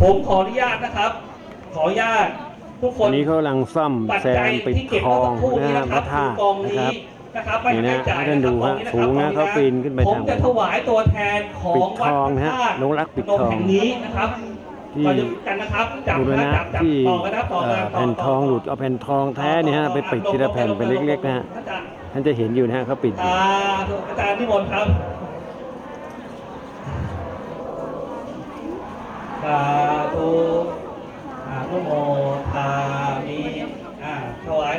ผมขออนุญาตนะครับ ขออนุญาตทุกคอันนนี้เขากำลังซ่อมปัจแซจัยมปิดที่เก็บทอเมื่องสักครู่นะนี้ฮะนะคพรัระบธาตุกองนะคนี้รับนะครับไม่นี่ให้นะจ่ายให้ท่านดูะครับฮะสูงนะเขาปีนขึ้นไปผมทางจะถวายตัวแทนของปิดวัทดองพระฮะธาตุลงรักปิดพนมทองแห่งนี้นะครับที่มาดูกันนะครับจับบูรนะณะจับจับที่ต่อกันนะต่อเอ่กันอแผ่นทองหลุดเอาแผ่นทองแท้เนี่ยฮะไปปิดทีละแผ่นเป็นเล็กๆนะฮะท่านจะเห็นอยู่นะฮะเขาปิดอยู่อ่าอาจารย์นิมนต์ครับสาธุอานุโมทามิอ่าถวาย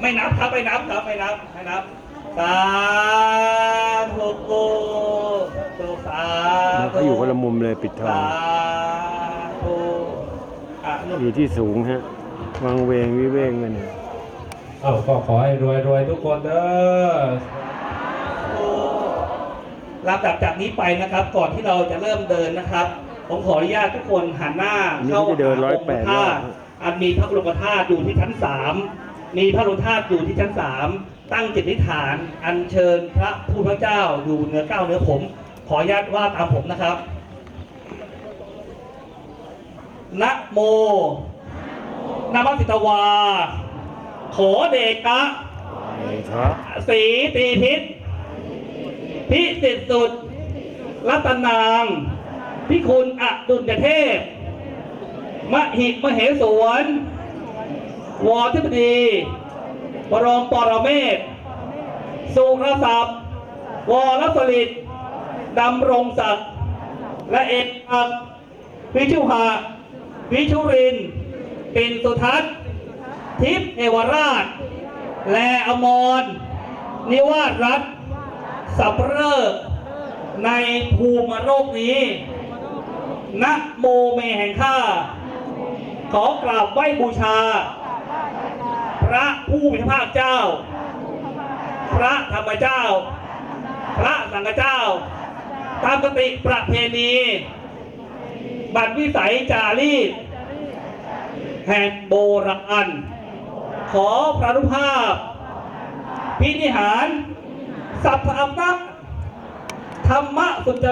ไม่ นับครับไม่นับครับไม่นับไม่นับสาธุตุสาแล้วธุเขาอยู่คนละมุมเลยปิดทองสาธุอะนุอยู่ที่สูงฮะวางเวงวิเวงกันเนี่ยเอาก็ขอให้รวยรวยๆทุกคนเด้อลำดับจากนี้ไปนะครับ ก่อนที่เราจะเริ่มเดินนะครับ ผมขออนุญาตทุกคนหันหน้าอันนี้เข้าเขาจะเดินหาร้อยงค์แปดพระธาตุรอบอันมีพระบรมธาตุอยู่ที่ชั้นสาม มีพระบรมธาตุอยู่ที่ชั้นสามตั้งจิตอธิฐาน อัญเชิญพระผู้พระเจ้าอยู่เหนือเก้าวเหนือผม ขออนุญาตว่าตามผมนะครับนะโมนามัสิตวา ขอเดกะสีตีพิษ พิสิทธิสุด รัตนางพิคุณอดุลยเทพ มหิมเหสวน วอธิบดีบรมปรเมศสุรศัพท์ วรสลิดดำรงศักดิ์และเอกอักดิ์วิชุหะวิชุริน ปินสุทัศน์ ทิพเอวราช และอมร นิวาสรัฐสับเริกในภูมิโรคนี้นะโมเมแห่งข้า ขอกราบไหว้บูชา ระผู้มีพระเจ้า พระธรรมเจ้า พระสังฆเจ้า ตามปฏิประเพณี บัตรวิสัยจารีตแห่งโบราณขอพระอนุภาพ พินิหาร สัพพะอำนาจธรรมะสุจริต